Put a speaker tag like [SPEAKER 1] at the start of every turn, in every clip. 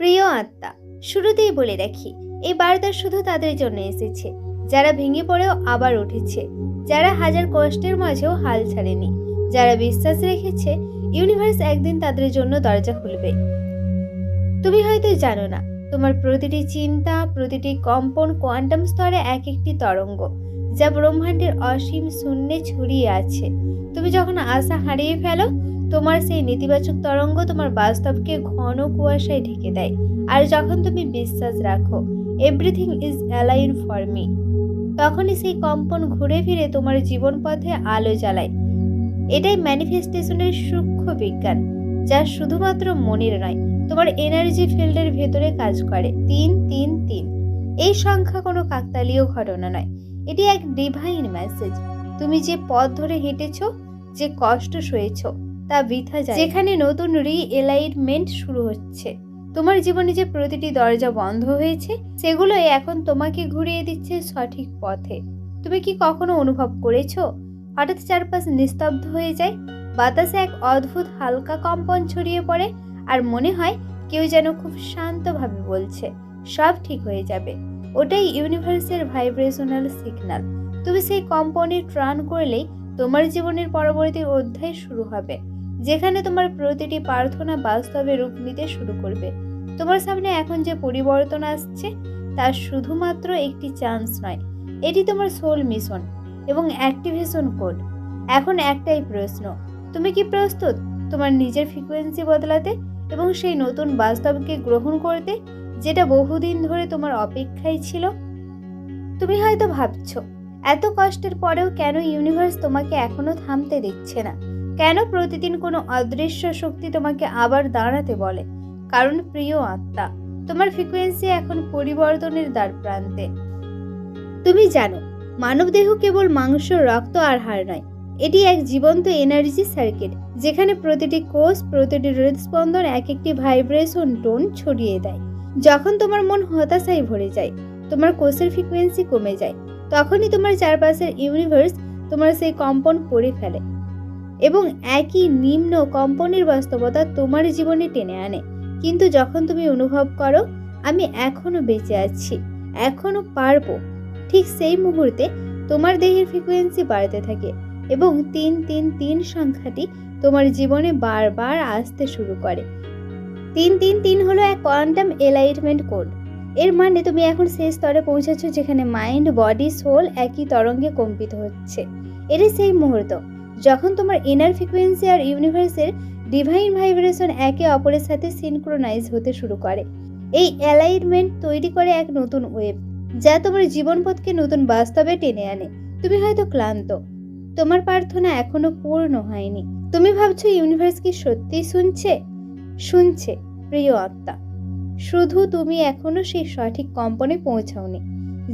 [SPEAKER 1] প্রিয় আত্মা, শুরুতেই বলে রাখি এই বার্তা শুধু তাদের জন্য এসেছে। যারা ভেঙে পড়েও আবার উঠেছে। যারা হাজার কষ্টের মাঝেও হাল ছাড়েনি। যারা বিশ্বাস রেখেছে ইউনিভার্স একদিন তাদের জন্য দরজা খুলবে। তুমি হয়তো জানো না, তোমার প্রতিটি চিন্তা, প্রতিটি কম্পন কোয়ান্টাম স্তরে এক একটি তরঙ্গ, যা ব্রহ্মাণ্ডের অসীম শূন্যে ছড়িয়ে আছে। তুমি যখন আশা হারিয়ে ফেলো তোমার সেই নেতিবাচক তরঙ্গ তোমার বাস্তবকে ঘন কুয়াশায় ঢেকে দেয়। আর যখন তুমি বিশ্বাস রাখো everything is align for me তখনই সেই কম্পন ঘুরে ফিরে তোমার জীবন পথে আলো জ্বালায়। এটাই ম্যানিফেস্টেশনের সূক্ষ্ম বিজ্ঞান, যা শুধুমাত্র মনের নয়, তোমার এনার্জি ফিল্ডের ভেতরে কাজ করে। তিন তিন তিন। এই সংখ্যা কোনো কাকতালীয় ঘটনা নয়। এটি এক ডিভাইন মেসেজ তুমি যে পথ ধরে হেঁটেছো, যে কষ্ট সয়েছো তা বৃথা যায়। যেখানে নতুন রি এলাইনমেন্ট শুরু হচ্ছে। তোমার জীবনে যে প্রতিটি দরজা বন্ধ হয়েছে, সেগুলোই এখন তোমাকে ঘুরিয়ে দিচ্ছে সঠিক পথে। তুমি কি কখনো অনুভব করেছ? হঠাৎ চারপাশ নিস্তব্ধ হয়ে যায়, বাতাসে এক অদ্ভুত হালকা কম্পন ছড়িয়ে পড়ে, আর মনে হয় কেউ যেন খুব শান্তভাবে বলছে, সব ঠিক হয়ে যাবে। ওটাই ইউনিভার্সের ভাইব্রেশনাল সিগন্যাল তুমি সেই কম্পনে ট্রান করলেই তোমার জীবনের পরবর্তী অধ্যায় শুরু হবে। যেখানে তোমার প্রতিটি প্রার্থনা বাস্তবে রূপ নিতে শুরু করবে। তোমার সামনে এখন যে পরিবর্তন আসছে তা শুধুমাত্র একটি চান্স নয়, এটি তোমার সোল মিশন এবং অ্যাক্টিভেশন কোড এখন একটাই প্রশ্ন, তুমি কি প্রস্তুত তোমার নিজের ফ্রিকোয়েন্সি বদলাতে এবং সেই নতুন বাস্তবকে গ্রহণ করতে, যেটা বহুদিন ধরে তোমার অপেক্ষায় ছিল? তুমি হয়তো ভাবছ, এত কষ্টের পরেও কেন ইউনিভার্স তোমাকে এখনও থামতে দিচ্ছে না? কেন প্রতিদিন কোনো অদৃশ্য শক্তি তোমাকে আবার দাঁড়াতে বলে? কারণ প্রিয় আত্মা, তোমার ফ্রিকোয়েন্সি এখন পরিবর্তনের দ্বার প্রান্তে। তুমি জানো মানবদেহ কেবল মাংস, রক্ত আর হাড় নয়। এটি এক জীবন্ত এনার্জি সার্কিট যেখানে প্রতিটি কোষ, প্রতিটি হৃদস্পন্দন এক একটি ভাইব্রেশন টোন ছড়িয়ে দেয়। যখন তোমার মন হতাশায় ভরে যায়, তোমার কোষের ফ্রিকোয়েন্সি কমে যায়, তখনই তোমার চারপাশের ইউনিভার্স তোমার সেই কম্পন পড়ে ফেলে। এবং একই নিম্ন কম্পনের বাস্তবতা তোমার জীবনে টেনে আনে। কিন্তু যখন তুমি অনুভব করো, আমি এখনও বেঁচে আছি, এখনও পারব, ঠিক সেই মুহূর্তে তোমার দেহের ফ্রিকোয়েন্সি বাড়তে থাকে এবং তিন তিন তিন সংখ্যাটি তোমার জীবনে বারবার আসতে শুরু করে। তিন তিন তিন হলো এক কোয়ান্টাম এলাইটমেন্ট কোড এর মানে তুমি এখন সেই স্তরে পৌঁছেছো যেখানে মাইন্ড বডি সোল একই তরঙ্গে কম্পিত হচ্ছে। এটি সেই মুহূর্ত। যখন তোমার ইনার ফ্রিকোয়েন্সি আর ইউনিভার্সের ডিভাইন ভাইব্রেশন একে অপরের সাথে সিনক্রোনাইজ হতে শুরু করে। এই অ্যালাইনমেন্ট তৈরি করে এক নতুন ওয়েব যা তোমার জীবনপথকে নতুন বাস্তবে টেনে আনে। তুমি হয়তো ক্লান্ত, তোমার প্রার্থনা এখনও পূর্ণ হয়নি। তুমি ভাবছ ইউনিভার্স কি সত্যিই শুনছে? শুনছে, প্রিয় আত্মা। শুধু তুমি এখনও সেই সঠিক কম্পনে পৌঁছাওনি।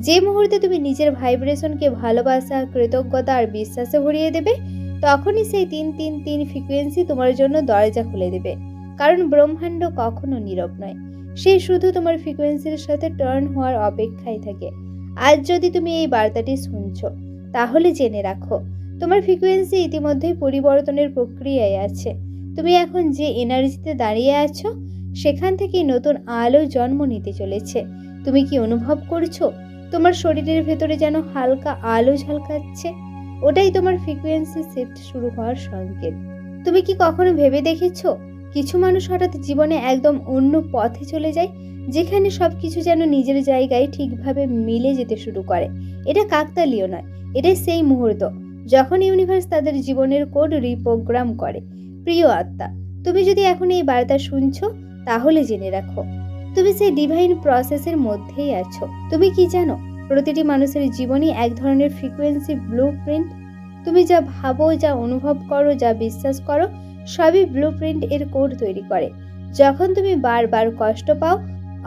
[SPEAKER 1] যে মুহূর্তে তুমি নিজের ভাইব্রেশনকে ভালোবাসা, কৃতজ্ঞতা আর বিশ্বাসে ভরিয়ে দেবে তখনই সেই তিন তিন তিন ফ্রিকোয়েন্সি তোমার জন্য দরজা খুলে দেবে। কারণ ব্রহ্মাণ্ড কখনো নীরব নয়। সে শুধু তোমার ফ্রিকোয়েন্সির সাথে টার্ন হওয়ার অপেক্ষায় থাকে। আজ যদি তুমি এই বার্তাটি শুনছো, তাহলে জেনে রাখো, তোমার ফ্রিকোয়েন্সি ইতিমধ্যেই পরিবর্তনের প্রক্রিয়ায় আছে। তুমি এখন যে এনার্জিতে দাঁড়িয়ে আছো, সেখান থেকেই নতুন আলো জন্ম নিতে চলেছে। তুমি কি অনুভব করছ? তোমার শরীরের ভেতরে যেন হালকা আলো ঝলকাচ্ছে। ওটাই তোমার ফ্রিকোয়েন্সি শিফট শুরু হওয়ার সংকেত। তুমি কি কখনো ভেবে দেখেছ? কিছু মানুষ হঠাৎ জীবনে একদম অন্য পথে চলে যায়, যেখানে সব কিছু যেন নিজের জায়গায় ঠিকভাবে মিলে যেতে শুরু করে। এটা কাকতালীয় নয়, এটাই সেই মুহূর্ত যখন ইউনিভার্স তাদের জীবনের কোড রিপ্রোগ্রাম করে। প্রিয় আত্মা, তুমি যদি এখন এই বার্তা শুনছো, তাহলে জেনে রাখো। তুমি সেই ডিভাইন প্রসেসের মধ্যেই আছো। তুমি কি জানো? প্রতিটি মানুষের জীবনই এক ধরনের ফ্রিকোয়েন্সি ব্লু প্রিন্ট তুমি যা ভাবো, যা অনুভব করো, যা বিশ্বাস করো, সবই ব্লু প্রিন্ট এর কোড তৈরি করে। যখন তুমি বারবার কষ্ট পাও,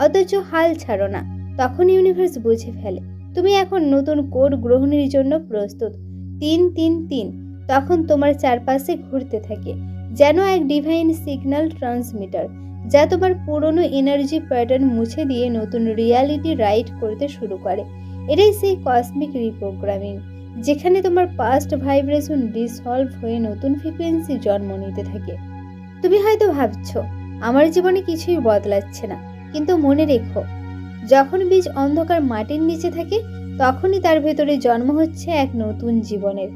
[SPEAKER 1] অথচ হাল ছাড়ো না, তখন ইউনিভার্স বুঝে ফেলে, তুমি এখন নতুন কোড গ্রহণের জন্য প্রস্তুত। তিন তিন তিন, তখন তোমার চারপাশে ঘুরতে থাকে, যেন এক ডিভাইন সিগন্যাল ট্রান্সমিটার যা তোমার পুরনো এনার্জি প্যাটার্ন মুছে দিয়ে নতুন রিয়ালিটি রাইড করতে শুরু করে। এটাই সেই কসমিক রিপ্রোগ্রামিং যেখানে তোমার পাস্ট ভাইব্রেশন ডিসলভ হয়ে নতুন ফ্রিকোয়েন্সি জন্ম নিতে থাকে। তুমি হয়তো ভাবছ, আমার জীবনে কিছুই বদলাচ্ছে না, কিন্তু মনে রেখো, যখন বীজ অন্ধকার মাটির নিচে থাকে, তখনই তার ভেতরে জন্ম হচ্ছে এক নতুন জীবনের।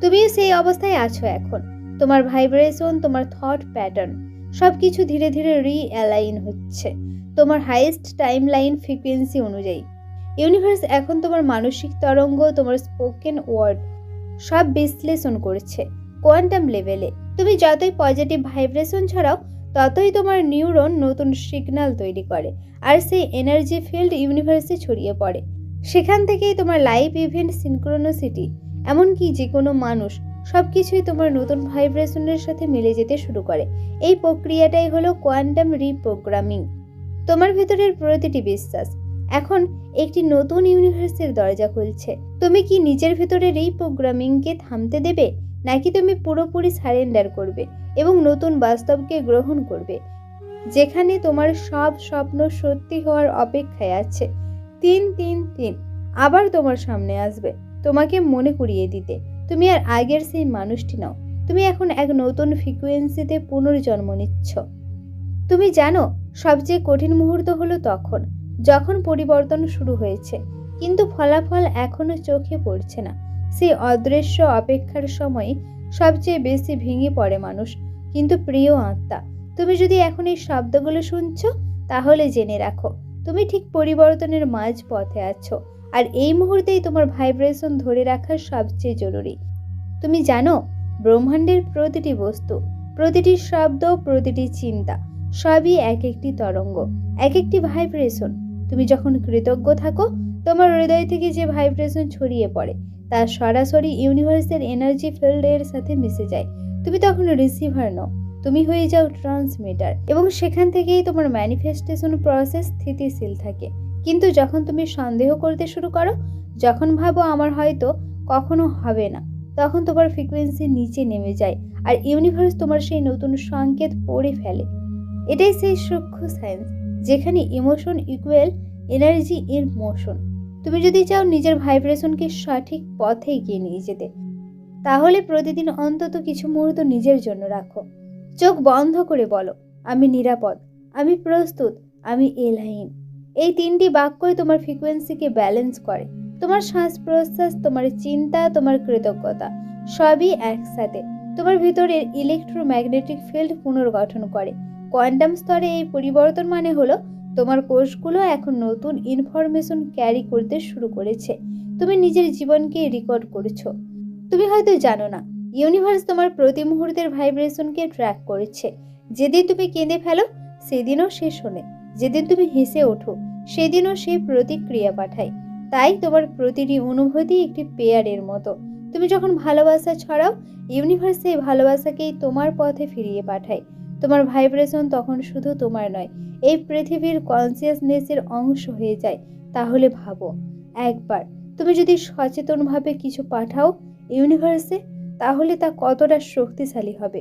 [SPEAKER 1] তুমিও সেই অবস্থায় আছো এখন, তোমার ভাইব্রেশন তোমার থট প্যাটার্ন সব কিছু ধীরে ধীরে রিঅ্যালাইন হচ্ছে, তোমার হাইয়েস্ট টাইম লাইন ফ্রিকোয়েন্সি অনুযায়ী। ইউনিভার্স এখন তোমার মানসিক তরঙ্গ, তোমার স্পোকেন ওয়ার্ড সব বিশ্লেষণ করছে কোয়ান্টাম লেভেলে তুমি যতই পজিটিভ ভাইব্রেশন ছাড়াও, ততই তোমার নিউরন নতুন সিগন্যাল তৈরি করে আর সেই এনার্জি ফিল্ড ইউনিভার্সে ছড়িয়ে পড়ে। সেখান থেকেই তোমার লাইফ ইভেন্ট সিনক্রোনোসিটি এমনকি যে কোনো মানুষ সব কিছুই তোমার নতুন ভাইব্রেশনের সাথে মিলে যেতে শুরু করে। এই প্রক্রিয়াটাই হলো কোয়ান্টাম রিপ্রোগ্রামিং তোমার ভেতরের প্রতিটি বিশ্বাস। এখন একটি নতুন ইউনিভার্সের দরজা খুলছে। তুমি কি নিজের ভেতরের এই প্রোগ্রামিংকে থামতে দেবে, নাকি তুমি পুরোপুরি সারেন্ডার করবে এবং নতুন বাস্তবকে গ্রহণ করবে? যেখানে তোমার সব স্বপ্ন সত্যি হওয়ার অপেক্ষায় আছে। তিন তিন তিন, আবার তোমার সামনে আসবে, তোমাকে মনে করিয়ে দিতে। তুমি আর আগের সেই মানুষটি নাও, তুমি এখন এক নতুন ফ্রিকুয়েন্সিতে পুনর্জন্ম নিচ্ছ। তুমি জানো, সবচেয়ে কঠিন মুহূর্ত হলো তখন। যখন পরিবর্তন শুরু হয়েছে। কিন্তু ফলাফল এখনও চোখে পড়ছে না। সেই অদৃশ্য অপেক্ষার সময় সবচেয়ে বেশি ভেঙে পড়ে মানুষ, কিন্তু প্রিয় আত্মা, তুমি যদি এখন এই শব্দগুলো শুনছো, তাহলে জেনে রাখো, তুমি ঠিক পরিবর্তনের মাঝ পথে আছো। আর এই মুহূর্তেই তোমার ভাইব্রেশন ধরে রাখা সবচেয়ে জরুরি। তুমি জানো, ব্রহ্মাণ্ডের প্রতিটি বস্তু, প্রতিটি শব্দ, প্রতিটি চিন্তা, সবই এক একটি তরঙ্গ, এক একটি ভাইব্রেশন। তুমি যখন কৃতজ্ঞ থাকো, তোমার হৃদয় থেকে যে ভাইব্রেশন ছড়িয়ে পড়ে, তা সরাসরি ইউনিভার্সের এনার্জি ফিল্ডের সাথে মিশে যায়। তুমি তখন রিসিভার নও, তুমি হয়ে যাও ট্রান্সমিটার এবং সেখান থেকেই তোমার ম্যানিফেস্টেশন প্রসেস স্থিতিশীল থাকে। কিন্তু যখন তুমি সন্দেহ করতে শুরু করো, যখন ভাবো আমার হয়তো কখনো হবে না, তখন তোমার ফ্রিকোয়েন্সি নিচে নেমে যায় আর ইউনিভার্স তোমার সেই নতুন সংকেত পড়ে ফেলে। এটাই সেই সূক্ষ্ম সায়েন্স যেখানে emotion equal energy in motion তুমি যদি চাও নিজের ভাইব্রেশনকে সঠিক পথে এগিয়ে নিয়ে যেতে, তাহলে প্রতিদিন অন্তত কিছু মুহূর্ত নিজের জন্য রাখো। চোখ বন্ধ করে বলো, আমি নিরাপদ, আমি প্রস্তুত, আমি এলাইন। এই তিনটি বাক্যই তোমার ফ্রিকোয়েন্সিকে ব্যালেন্স করে। তোমার শ্বাস প্রশ্বাস তোমার চিন্তা, তোমার কৃতজ্ঞতা, সবই একসাথে। তোমার ভিতরের ইলেকট্রোম্যাগনেটিক ফিল্ড পুনর্গঠন করে। কোয়ান্টাম স্তরে এই পরিবর্তন মানে হলো তোমার কোষগুলো এখন নতুন ইনফরমেশন ক্যারি করতে শুরু করেছে। তুমি নিজের জীবনকে রেকর্ড করেছ। তুমি হয়তো জানো না ইউনিভার্স তোমার প্রতি মুহূর্তের ভাইব্রেশনকে ট্র্যাক করেছে। যেদিন তুমি কেঁদে ফেলো, সেদিনও সে শোনে। যেদিন তুমি হেসে ওঠো, সেদিনও সে প্রতিক্রিয়া পাঠায়। তাই তোমার প্রতিটি অনুভূতি একটি পেয়ারের মতো। তুমি যখন ভালোবাসা ছড়াও ইউনিভার্স সেই ভালোবাসাকেই তোমার পথে ফিরিয়ে পাঠায়। তোমার ভাইব্রেশন তখন শুধু তোমার নয়, এই পৃথিবীর কনসিয়াসনেসের অংশ হয়ে যায়। তাহলে ভাবো, একবার তুমি যদি সচেতনভাবে কিছু পাঠাও ইউনিভার্সে তাহলে তা কতটা শক্তিশালী হবে?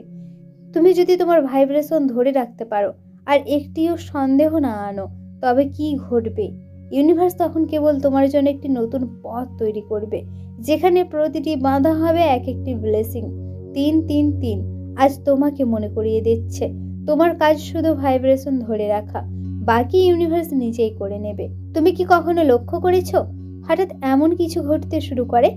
[SPEAKER 1] তুমি যদি তোমার ভাইব্রেশন ধরে রাখতে পারো আর একটিও সন্দেহ না আনো, তবে কি ঘটবে? ইউনিভার্স তখন কেবল তোমার জন্য একটি নতুন পথ তৈরি করবে, যেখানে প্রতিটি বাঁধা হবে এক একটি ব্লেসিং তিন তিন তিন, আজ তোমাকে মনে করিয়ে দিচ্ছে। তোমার কাজ শুধু ভাইব্রেশন ধরে রাখা, বাকি ইউনিভার্স নিজেই করে নেবে। তুমি কি কখনো লক্ষ্য করেছ? হঠাৎ এমন কিছু ঘটতে শুরু করে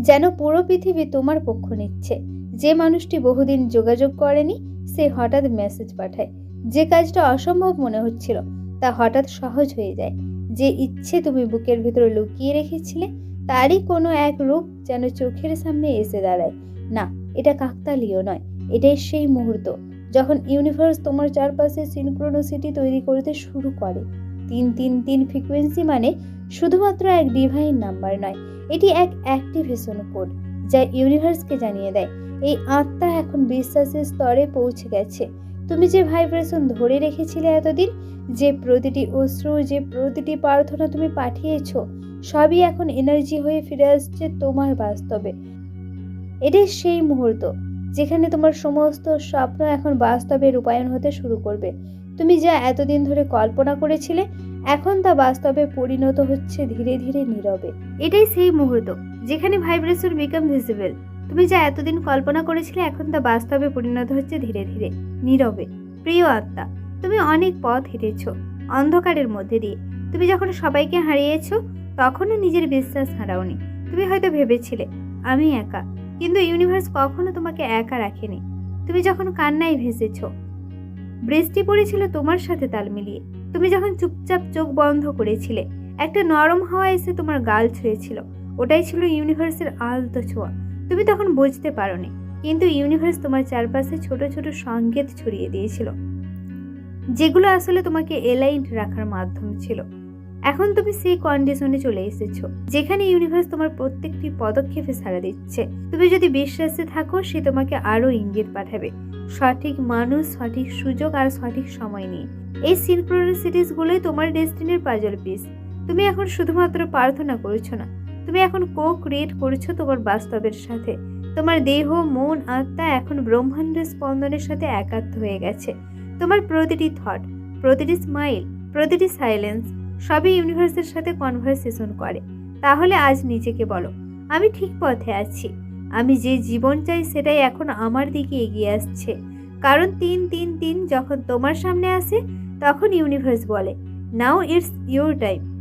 [SPEAKER 1] যেন পুরো পৃথিবী তোমার পক্ষ নিচ্ছে। যে মানুষটি বহুদিন যোগাযোগ করেনি, সে হঠাৎ মেসেজ পাঠায়। যে কাজটা অসম্ভব মনে হচ্ছিল, তা হঠাৎ সহজ হয়ে যায়। যে ইচ্ছে তুমি বুকের ভিতরে লুকিয়ে রেখেছিলে, তারই কোনো এক রূপ যেন চোখের সামনে এসে দাঁড়ায়। না, এটা কাকতালীয় নয়, এটাই সেই মুহূর্ত। যখন ইউনিভার্স তোমার চারপাশে সিনক্রোনোসিটি তৈরি করতে শুরু করে। তিন তিন তিন ফ্রিকোয়েন্সি মানে শুধুমাত্র এক ডিভাইন নাম্বার নয়, এটি এক অ্যাক্টিভেশন কোড যা ইউনিভার্সকে জানিয়ে দেয়। এই আত্মা এখন বিশ্বাসের স্তরে পৌঁছে গেছে। তুমি যে ভাইব্রেশন ধরে রেখেছিলে এতদিন, যে প্রতিটি অশ্রু, যে প্রতিটি প্রার্থনা তুমি পাঠিয়েছ, সবই এখন এনার্জি হয়ে ফিরে আসছে তোমার বাস্তবে। এটাই সেই মুহূর্ত। যেখানে তোমার সমস্ত স্বপ্ন এখন বাস্তবে রূপায়ণ হতে শুরু করবে। তুমি যা এতদিন ধরে কল্পনা করেছিলে, এখন তা বাস্তবে পরিণত হচ্ছে ধীরে ধীরে নীরবে। এটাই সেই মুহূর্ত, যেখানে ভাইব্রেশন বিকাম ভিজিবল তুমি যা এতদিন কল্পনা করেছিলে, এখন তা বাস্তবে পরিণত হচ্ছে ধীরে ধীরে নীরবে। প্রিয় আত্মা, তুমি অনেক পথ হেঁটেছ, অন্ধকারের মধ্যে দিয়ে। তুমি যখন সবাইকে হারিয়েছ, তখনও নিজের বিশ্বাস হারাওনি। তুমি হয়তো ভেবেছিলে, আমি একা কিন্তু ইউনিভার্স কখনো তোমাকে একা রাখেনি। তুমি যখন কান্নায় ভেসেছ, বৃষ্টি পড়েছিল তোমার সাথে তাল মিলিয়ে। তুমি যখন চুপচাপ চোখ বন্ধ করেছিলে, একটা নরম হাওয়া এসে তোমার গাল ছুঁয়েছিল। ওটাই ছিল ইউনিভার্সের আলতো ছোঁয়া। তুমি তখন বুঝতে পারোনি, কিন্তু ইউনিভার্স তোমার চারপাশে ছোট ছোট সংকেত ছড়িয়ে দিয়েছিল, যেগুলো আসলে তোমাকে এলাইন্ড রাখার মাধ্যম ছিল। এখন তুমি সেই কন্ডিশনে চলে এসেছ, যেখানে ইউনিভার্স তোমার প্রত্যেকটি পদক্ষেপে সাড়া দিচ্ছে। তুমি যদি বিশ্বাসে থাকো, সে তোমাকে আরও ইঙ্গিত পাঠাবে। সঠিক মানুষ, সঠিক সুযোগ আর সঠিক সময় নিয়ে। এই সিনক্রোনিসিটিসগুলোই তোমার ডেস্টিনির পাজল পিস তুমি এখন শুধুমাত্র প্রার্থনা করছ না। তুমি এখন কো ক্রিয়েট করছ তোমার বাস্তবের সাথে। তোমার দেহ, মন, আত্মা এখন ব্রহ্মাণ্ডের স্পন্দনের সাথে একাত্ম হয়ে গেছে। তোমার প্রতিটি থট প্রতিটি স্মাইল প্রতিটি সাইলেন্স সবই ইউনিভার্সের সাথে কনভারসেশন করে। তাহলে আজ নিজেকে বলো, আমি ঠিক পথে আছি। আমি যে জীবন চাই সেটাই এখন আমার দিকে এগিয়ে আসছে। কারণ তিন তিন তিন যখন তোমার সামনে আসে, তখন ইউনিভার্স বলে নাও ইটস ইউর টাইম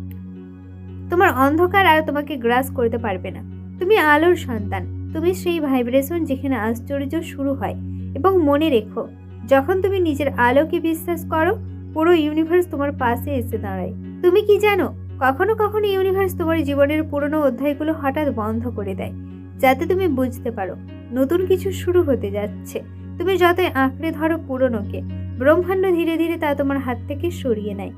[SPEAKER 1] তোমার অন্ধকার আর তোমাকে গ্রাস করতে পারবে না। তুমি আলোর সন্তান। তুমি সেই ভাইব্রেশন যেখানে আশ্চর্য শুরু হয়। এবং মনে রেখো, যখন তুমি নিজের আলোকে বিশ্বাস করো, পুরো ইউনিভার্স তোমার পাশে এসে দাঁড়ায়। তুমি কি জানো, কখনো কখনো ইউনিভার্স তোমার জীবনের পুরনো অধ্যায়গুলো হঠাৎ বন্ধ করে দেয়, যাতে তুমি বুঝতে পারো, নতুন কিছু শুরু হতে যাচ্ছে। তুমি যতই আঁকড়ে ধরো পুরনোকে, ব্রহ্মাণ্ড ধীরে ধীরে তা তোমার হাত থেকে সরিয়ে নেয়।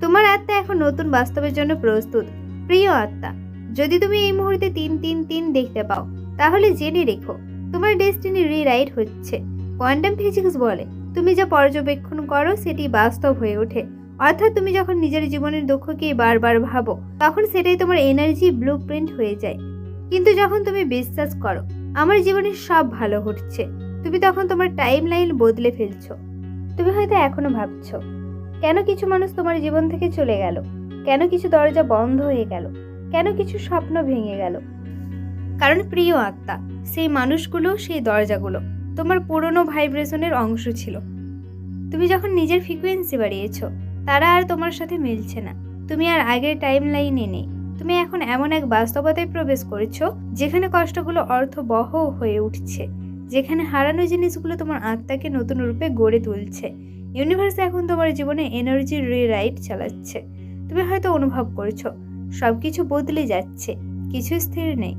[SPEAKER 1] তোমার আত্মা এখন নতুন বাস্তবের জন্য প্রস্তুত। প্রিয় আত্মা, যদি তুমি এই মুহূর্তে তিন তিন তিন দেখতে পাও, তাহলে জেনে রেখো, তোমার ডেস্টিনি রিরাইট হচ্ছে। কোয়ান্টাম ফিজিক্স বলে, তুমি যা পর্যবেক্ষণ করো, সেটি বাস্তব হয়ে ওঠে। অর্থাৎ তুমি যখন নিজের জীবনের দুঃখকে বারবার ভাবো, তখন সেটাই তোমার এনার্জি ব্লু প্রিন্ট হয়ে যায়। কিন্তু যখন তুমি বিশ্বাস করো, আমার জীবনে সব ভালো ঘটছে, তুমি তখন তোমার টাইম লাইন বদলে ফেলছো। তুমি হয়তো এখনও ভাবছ, কেন কিছু মানুষ তোমার জীবন থেকে চলে গেল? কেন কিছু দরজা বন্ধ হয়ে গেল? কেন কিছু স্বপ্ন ভেঙে গেল? কারণ প্রিয় আত্মা, সেই মানুষগুলো, সেই দরজাগুলো তোমার পুরনো ভাইব্রেশনের অংশ ছিল। তুমি যখন নিজের ফ্রিকোয়েন্সি বাড়িয়েছো তারা আর তোমার সাথে মিলছে না। তুমি আর আগের টাইম লাইনে নেই। তুমি এখন এমন এক বাস্তবতায় প্রবেশ করেছ, যেখানে কষ্টগুলো অর্থবহ হয়ে উঠছে, যেখানে হারানো জিনিসগুলো তোমার আত্মাকে নতুন রূপে গড়ে তুলছে। ইউনিভার্স এখন তোমার জীবনে এনার্জি রিরাইট চালাচ্ছে। তুমি হয়তো অনুভব করছ সব কিছু বদলে যাচ্ছে, কিছু স্থির নেই।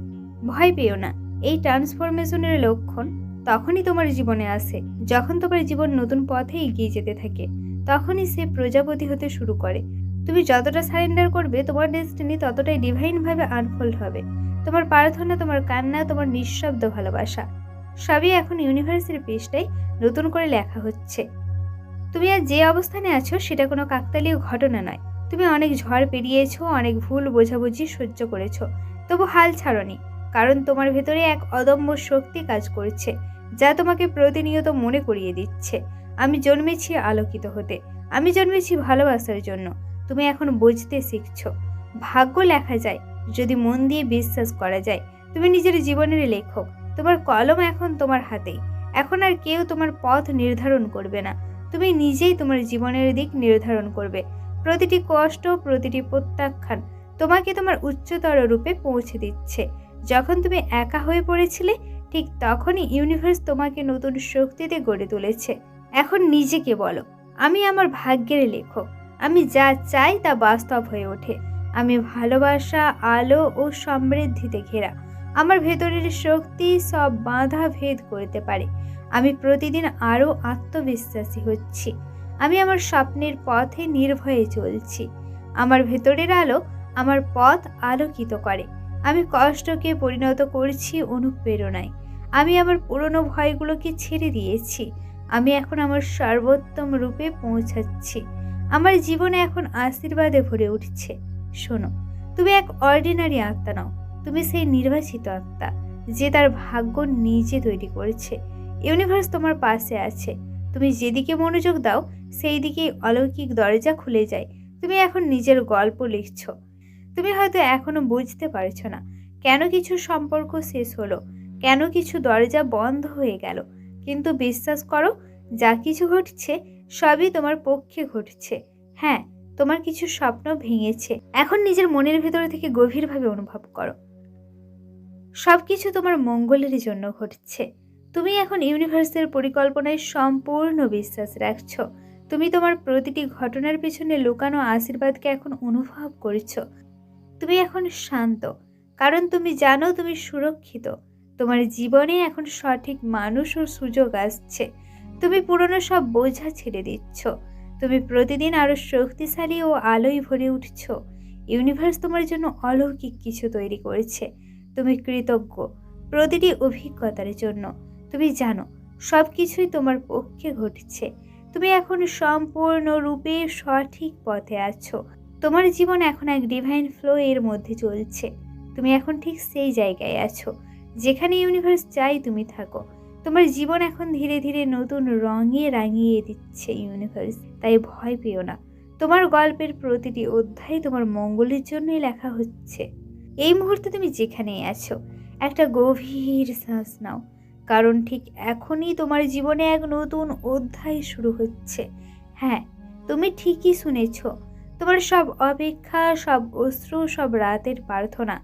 [SPEAKER 1] ভয় পেও না, এই ট্রান্সফরমেশনের লক্ষণ তখনই তোমার জীবনে আসে, যখন তোমার জীবন নতুন পথে এগিয়ে যেতে থাকে। তখনই সে প্রজাপতি হতে শুরু করে। তুমি যতটা সারেন্ডার করবে, তোমার ডেস্টিনি ততটাই ডিভাইনভাবে আনফোল্ড হবে। তোমার প্রার্থনা, তোমার কান্না, তোমার নিঃশব্দ ভালোবাসা, সবই এখন ইউনিভার্সের পৃষ্ঠায় নতুন করে লেখা হচ্ছে। তুমি আর যে অবস্থানে আছো, সেটা কোনো কাকতালীয় ঘটনা নয়। তুমি অনেক ঝড় পেরিয়েছো, অনেক ভুল বোঝাবুঝি সহ্য করেছ। তবু হাল ছাড়নি, কারণ তোমার ভেতরে এক অদম্য শক্তি কাজ করছে, যা তোমাকে প্রতিনিয়ত মনে করিয়ে দিচ্ছে। আমি জন্মেছি আলোকিত হতে। আমি জন্মেছি ভালোবাসার জন্য। তুমি এখন বুঝতে শিখছ। ভাগ্য লেখা যায়, যদি মন দিয়ে বিশ্বাস করা যায়। তুমি নিজের জীবনের লেখক। তোমার কলম এখন তোমার হাতেই এখন আর কেউ তোমার পথ নির্ধারণ করবে না। তুমি নিজেই তোমার জীবনের দিক নির্ধারণ করবে। প্রতিটি কষ্ট, প্রতিটি প্রত্যাখ্যান তোমাকে তোমার উচ্চতর রূপে পৌঁছে দিচ্ছে। যখন তুমি একা হয়ে পড়েছিলে, ঠিক তখনই ইউনিভার্স তোমাকে নতুন শক্তিতে গড়ে তুলেছে। এখন নিজেকে বলো। আমি আমার ভাগ্যের লেখক। আমি যা চাই তা বাস্তব হয়ে ওঠে। আমি ভালোবাসা, আলো ও সমৃদ্ধিতে ঘেরা। আমার ভেতরের শক্তি সব বাধা ভেদ করতে পারে। আমি প্রতিদিন আরও আত্মবিশ্বাসী হচ্ছি। আমি আমার স্বপ্নের পথে নির্ভয়ে চলছি। আমার ভেতরের আলো আমার পথ আলোকিত করে। আমি কষ্টকে পরিণত করছি অনুপ্রেরণায়। আমি আমার পুরনো ভয়গুলোকে ছেড়ে দিয়েছি। আমি এখন আমার সর্বোত্তম রূপে পৌঁছাচ্ছি। আমার জীবনে এখন আশীর্বাদে ভরে উঠছে। শোনো, তুমি এক অর্ডিনারি আত্মা নাও। তুমি সেই নির্বাচিত আত্মা, যে তার ভাগ্য নিজে তৈরি করেছে। ইউনিভার্স তোমার পাশে আছে। তুমি যেদিকে মনোযোগ দাও সেই দিকেই অলৌকিক দরজা খুলে যায়। তুমি এখন নিজের গল্প লিখছো। তুমি হয়তো এখনও বুঝতে পারছ না, কেন কিছু সম্পর্ক শেষ হলো? কেন কিছু দরজা বন্ধ হয়ে গেল? কিন্তু বিশ্বাস করো, যা কিছু ঘটছে, সবই তোমার পক্ষে ঘটছে। হ্যাঁ তোমার কিছু স্বপ্ন ভেঙেছে। এখন নিজের মনের ভেতর থেকে গভীরভাবে অনুভব করো। সব কিছু তোমার মঙ্গলের জন্য ঘটছে। তুমি এখন ইউনিভার্সের পরিকল্পনায় সম্পূর্ণ বিশ্বাস রাখছো। তুমি তোমার প্রতিটি ঘটনার পিছনে লুকানো আশীর্বাদকে এখন অনুভব করছ। তুমি এখন শান্ত, কারণ তুমি জানো তুমি সুরক্ষিত। তোমার জীবনে এখন সঠিক মানুষ ও সুযোগ আসছে। তুমি পুরনো সব বোঝা ছেড়ে দিচ্ছ। তুমি প্রতিদিন আরও শক্তিশালী ও আলোয় ভরে উঠছ। ইউনিভার্স তোমার জন্য অলৌকিক কিছু তৈরি করেছে। তুমি কৃতজ্ঞ। প্রতিটি অভিজ্ঞতার জন্য। তুমি জানো সব কিছুই তোমার পক্ষে ঘটছে। তুমি এখন সম্পূর্ণরূপে সঠিক পথে আছো। তোমার জীবন এখন এক ডিভাইন ফ্লো এর মধ্যে চলছে। তুমি এখন ঠিক সেই জায়গায় আছো। যেখানে ইউনিভার্স চাই তুমি থাকো। তোমার জীবন এখন ধীরে ধীরে নতুন রঙে রাঙিয়ে দিচ্ছে ইউনিভার্স তাই ভয় পেও না। তোমার গল্পের প্রতিটি অধ্যায় তোমার মঙ্গলের জন্যই লেখা হচ্ছে। এই মুহূর্তে তুমি যেখানেই আছো, একটা গভীর শ্বাস নাও, কারণ ঠিক এখনই তোমার জীবনে এক নতুন অধ্যায় শুরু হচ্ছে। হ্যাঁ তুমি ঠিকই শুনেছ, তোমার সব অপেক্ষা, সব অশ্রু, সব রাতের প্রার্থনা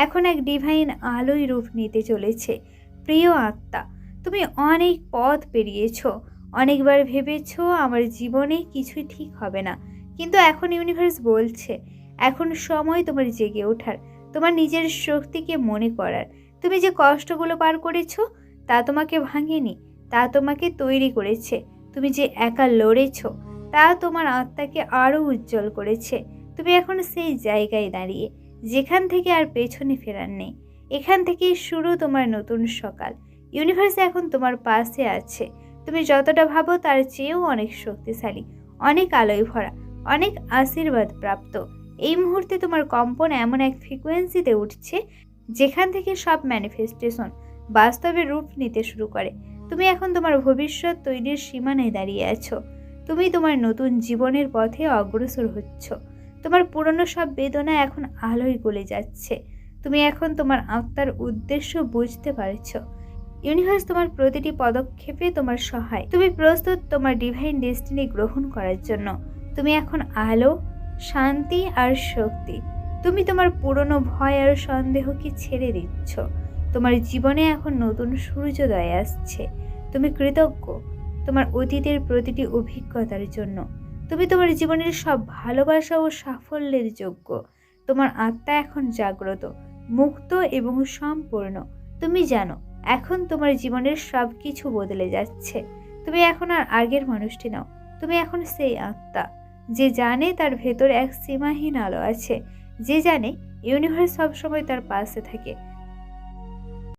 [SPEAKER 1] এখন এক ডিভাইন আলোয় রূপ নিতে চলেছে। প্রিয় আত্মা, তুমি অনেক পথ পেরিয়েছ। অনেকবার ভেবেছ আমার জীবনে কিছুই ঠিক হবে না। কিন্তু এখন ইউনিভার্স বলছে, এখন সময় তোমার জেগে ওঠার, তোমার নিজের শক্তিকে মনে করার। তুমি যে কষ্টগুলো পার করেছ, তা তোমাকে ভাঙেনি, তা তোমাকে তৈরি করেছে। তুমি যে একা লড়েছ, তা তোমার আত্মাকে আরও উজ্জ্বল করেছে। তুমি এখন সেই জায়গায় দাঁড়িয়ে যেখান থেকে আর পেছনে ফেরার নেই। এখান থেকেই শুরু তোমার নতুন সকাল। ইউনিভার্স এখন তোমার পাশে আছে। তুমি যতটা ভাবো তার চেয়েও অনেক শক্তিশালী, অনেক আলোয় ভরা, অনেক আশীর্বাদ প্রাপ্ত এই মুহূর্তে তোমার কম্পন এমন এক ফ্রিকোয়েন্সিতে উঠছে যেখান থেকে সব ম্যানিফেস্টেশন বাস্তবে রূপ নিতে শুরু করে। তুমি এখন তোমার ভবিষ্যৎ তৈরির সীমানায় দাঁড়িয়ে আছো। তুমি তোমার নতুন জীবনের পথে অগ্রসর হচ্ছ। তোমার পুরনো সব বেদনা এখন আলোয় গলে যাচ্ছে। তুমি এখন তোমার আত্মার উদ্দেশ্য বুঝতে পারছ। ইউনিভার্স তোমার প্রতিটি পদক্ষেপে তোমার সহায়। তুমি প্রস্তুত তোমার ডিভাইন ডেস্টিনি গ্রহণ করার জন্য। তুমি এখন আলো, শান্তি আর শক্তি। তুমি তোমার পুরনো ভয় আর সন্দেহকে ছেড়ে দিচ্ছ। তোমার জীবনে এখন নতুন সূর্যোদয় আসছে। তুমি কৃতজ্ঞ তোমার অতীতের প্রতিটি অভিজ্ঞতার জন্য। তুমি তোমার জীবনের সব ভালোবাসা ও সাফল্যের যোগ্য। তোমার আত্মা এখন জাগ্রত, মুক্ত এবং সম্পূর্ণ। তুমি জানো, এখন তোমার জীবনের সব কিছু বদলে যাচ্ছে। তুমি এখন আর আগের মানুষটি নাও, তুমি এখন সেই আত্মা। যে জানে তার ভেতর এক সীমাহীন আলো আছে, যে জানে ইউনিভার্স সবসময় তার পাশে থাকে।